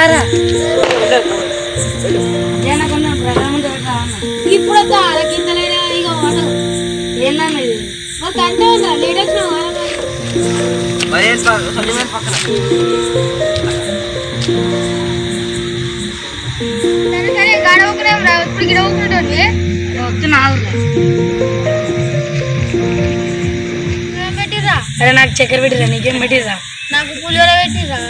రారా? ఇప్పుడు వద్దా అలా కిందలైనా ఇక వాటర్. ఏందన్న ఇది? మరి అంతే ఉందా? లేట్ వచ్చిన సరే గడవకునే రా. ఇప్పుడు అరే నాకు చక్కెర పెట్టిరా నీకేం పెట్టిరా నాకు పులిహోర పెట్టిర్రా.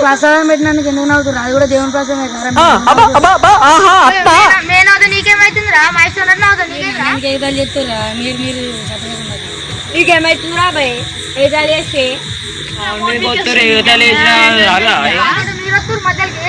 ప్రసాదం పెట్టినందుకు ఎందుకు నవ్వుతున్నా అది కూడా దేవుని ప్రసాదమే కదా ఎగతాలు చెప్తారా మీరు మీరు చెప్పకుండా నీకేమైతుందిరా భయ్ ఏదా చేస్తే కొత్తరు యువతలు వేసిన రాలా మధ్యకి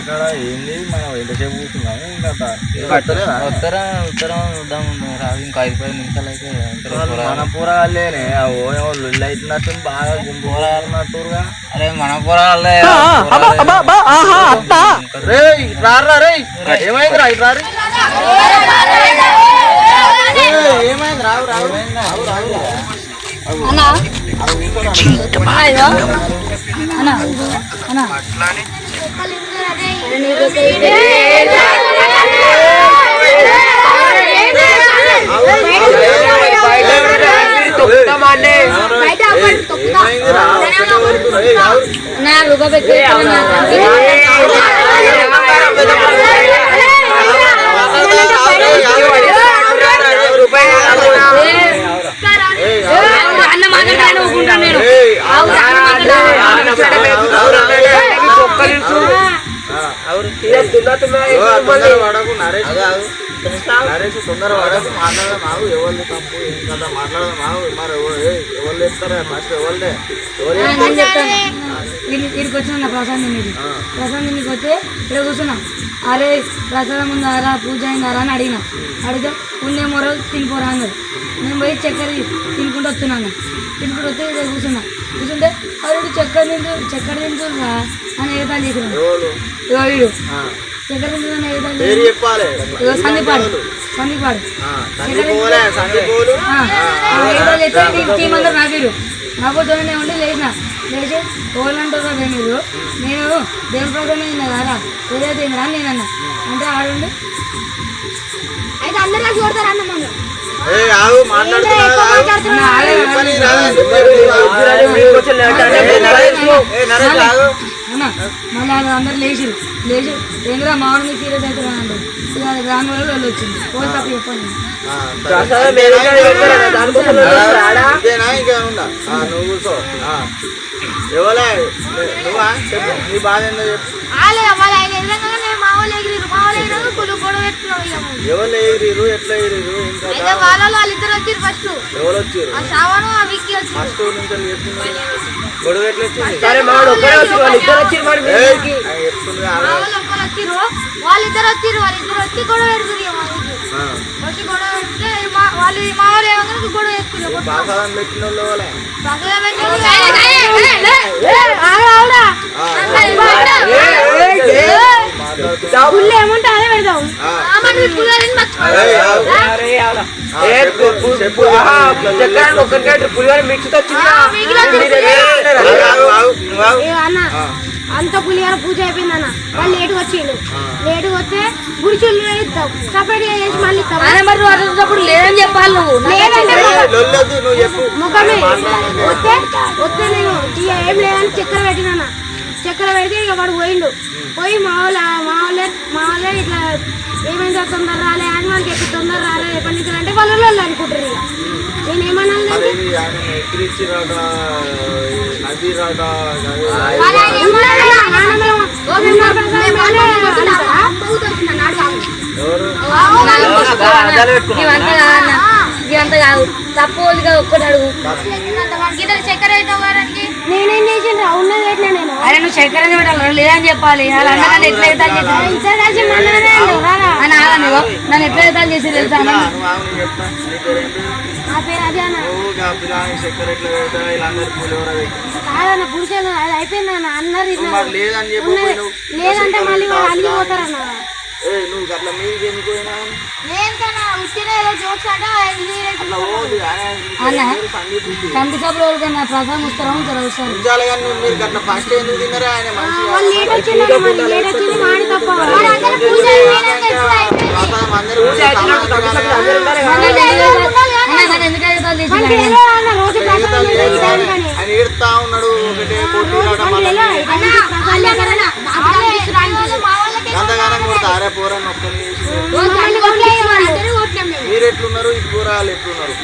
ఇక్కడ గుడిసెకాడ ఏంది? మనం ఎంతసేపు కూర్చున్నాము? ఇంకా ఉత్తరం ఉత్తరం చూద్దాం రాదు. ఇంకా ఐదు పది నిమిషాలు అయితే. మన పూరగాళ్ళేనే ఏమో లొల్లి అవుతున్నట్టు బాగా గుంపు పోరాడుతున్నట్టుగా అరే మన పోరాళ్ళే రే రారా రే ఏమైంది రా ఇటు రారు? ఏమైంది? రావు రావు. రావు రావు. అన్నా. అన్నా అన్నా. నా రూపాయి పెట్టి ఏయ్, అన్న మాట్లాడాను ఊరుకుంటాను నేను ఏయ్, ఆగు, అన్న మాట్లాడాను. ఓ, ఆ తొందర పడకు, నరేష్. నరేష్ తొందర పడకు మాట్లాడదాం ఆగు ఎవరిది తప్పు ఏం కదా మాట్లాడదాం ఆగు మరి ఎవరు ఏయ్, ఎవరు లేస్తారా ఫస్ట్ ఎవరిదే ఎవరు ఆ, నేను చెప్తాను. ఇక్కడికి వచ్చిన వస్తే ఇక్కడ కూర్చున్నా. అరే ప్రసాదం ఉందారా పూజ అయిందారా అని అడిగిన. అడిగితే ఉందేమో రోజు తినిపోరా అన్నారు. నేను పోయి చక్కెర తినుకుంటూ వస్తున్నాను తినుకుంటూ వస్తే ఇక్కడ కూర్చున్నా. కూర్చుంటే అరే చక్కెర తింటూ చక్కెర తింటురా అని ఎగతాలు చేసినాను పేరు చెప్పాలి. సందీపాడు సందీపాడు ఆ, సందీపోలే సందీపోలు నీకు తీయమన్నారు నాకేరు నాకు తోనే ఉండి లేచిన. లేచి ఓలంటారా మీరు నేను దేవుని ప్రకారం అయినా కదా? ఏదైతే అయిందిరా అని నేను అన్నా అంటే ఆడుండి. అయితే అందరూ కలిసి కొడతారు అన్న మనం? మాట్లాడుతున్నా చెప్పని మళ్ళీ ఆయన అందరు లేచిరు లేచి ఏంద్రా మీద సీరియస్ అవుతారా ఇక అది గ్రామ వాళ్ళు వాళ్ళు వచ్చింది పోయి తప్ప చెప్పండి. నువ్వు చెప్పు. నీ బాధ ఏందో చెప్పు. వాళ్ళే వాళ్ళు ఆయన ఎదురంగానే మా వాళ్ళు ఎగిరిరు మా వాళ్ళు ఎగిరాక ఎవరు ఎగిరిరు ఎట్లా ఎగిరిరు ఇంకా అయితే వాళ్ళ వాళ్ళు ఇద్దరు వచ్చిరు ఫస్ట్ ఎవరు వచ్చారు ఆ శ్రావణం ఆ విక్కి వచ్చి ఫస్ట్ నుంచి చెప్తున్నారు గొడవ ఎట్లా వచ్చింది? సరే ఒక్కడే వచ్చి. వాళ్ళు ఒక్కరు వచ్చిరు. వాళ్ళిద్దరు వచ్చిరు వాళ్ళిద్దరు వచ్చి గొడవ పెడుతురు మా. వచ్చి గొడవ పెడితే వాళ్ళు మా వాళ్ళు ఏమన్నా గొడవ పెట్టుకున్నారు పాసాలను పెట్టిన వాళ్ళు వాళ్ళే ప్రసాదం పెట్టిన ఏమంటే అదే ఆ, అంత పులిహార పూజ అయిపోయింది అన్న. వాళ్ళు లేటుగా వచ్చిండు. లేటుగా వస్తే గుడిచుళ్ళు ఇస్తాం సపరేట్గా చేసి మళ్ళీ ఇస్తాం లేదని చెప్పాలి నువ్వు. ముఖమే. వస్తే వస్తే నేను ఏం లేదని చక్కెర పెట్టినా చక్కెర పెడితే ఇక వాడు పోయిండు. పోయి మా వాళ్ళ మా వాళ్ళే మా వాళ్ళే ఇట్లా ఏమైందో తొందర రాలే అని వాళ్ళకి ఎప్పుడు తొందర రాలే ఎప్పటి నుంచి అంటే వాళ్ళు వాళ్ళు అనుకుంటారు ఇక. నేను ఏమన్నా ఇవంతా కాదు తప్పు ఒక్కటి అడుగు. చక్కెర నేనేం చేసిండ్రా? ఉన్నది పెట్టినా నేను. అరే నువ్వు చక్కెర పెట్టాలి? లేదని చెప్పాలి. అలా ఎట్లా చేసి ఇద్దరు కలిసి నన్ను ఎట్లా చేసి తెలుసా? అన్న? నీ పేరేం అదే అన్న చక్కెర ఎట్లా పెడతా? పులిహోర పెట్టి. కాదన్న పురుషులు అది అయిపోయింది అన్న అన్నారు లేదని ఉన్నది. లేదంటే మళ్ళీ వాళ్ళు అలిగిపోతారన్న. ఏ నువ్వు అట్లా మీదికి ఎందుకు పోయినా. కంటి సభలో ఎవరికైనా ప్రసాదం వస్తారా ఉంటారా వస్తారు ఉంచాలి కానీ నువ్వు మీరు అట్లా ఫస్ట్ ఎందుకు తిన్నారా? ఆయన మనిషి పోరని ఒక్కని వాళ్ళు. మీరు ఎట్లున్నారు ఈ కూరగాయలు ఎట్లున్నారు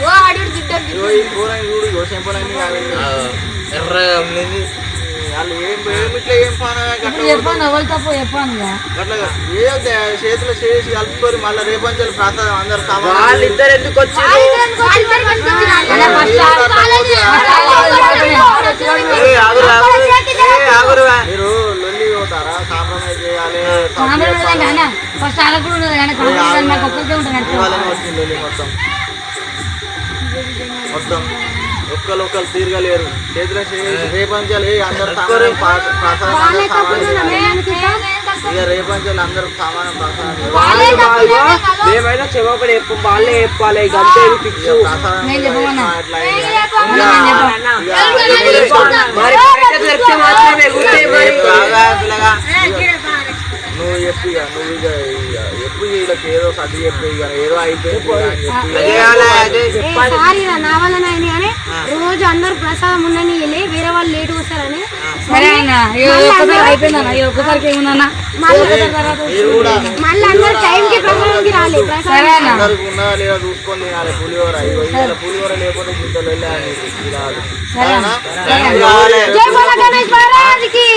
ఈ కూరని చూడు ఇగో చెంపలని ఎర్రగా ఉండింది వాళ్ళు ఏం ఇట్లా చేతిలో చేసి కలుపుకొని మళ్ళీ రేపంచాలి ప్రసాదం అందరు సమానం వాళ్ళిద్దరు ఎందుకు వచ్చి. మీరు లొల్లి పోతారా ఫస్ట్ అలా కూడా ఉండదు కానీ కాంపిటీషన్ నాకు ఒక్కరికే ఉంటుంది ఇవాళనే వచ్చింది లొల్లి మొత్తం మొత్తం ఒక్కరు ఒక్కరు తీరగలేరు చేతిలో చేసి రేపంచాలి ఏ, అందరు సమానం పా- ప్రసాదం అందరూ సమానం చేయాలి. ఇక రేపంచాలి అందరూ సమానం ప్రసాదం మేమైనా చెమకలు చెప్పు వాళ్ళే చెప్పాలి ఇక అంతే ఇది fix. ఇక ప్రసాదం నేను కూడా చెప్పమన్నా. ఇట్లా అయింది. నేను ఇక- చెప్పను. ఇక- మరి బయట దొరికితే మాత్రమే గుర్తే మరి. ఏ, బాగా పిల్లగా. నువ్వు చెప్పు ఇక నువ్వు ఇక చెప్పు వీళ్ళకి ఏదో సర్ది చెప్పు ఇక ఏదో అయిపోయింది నా అయింది కానీ రోజు అందరు ప్రసాదం ఉండని వెళ్ళి వేరే వాళ్ళు లేట్ వస్తారని సరే అన్న ఒక్కసారికి ఏముందన్న? మళ్ళీ అందరు ప్రసాదంకి సరే అన్న. ఉన్నదా లేదా చూసుకొని తినాలి పులిహోర. లేకపోతే వెళ్ళాలి ఇది రాదు. సరే అన్న. సరేనా? టైం కావాలి. జై బోల గణేష్ మహారాజ్కి.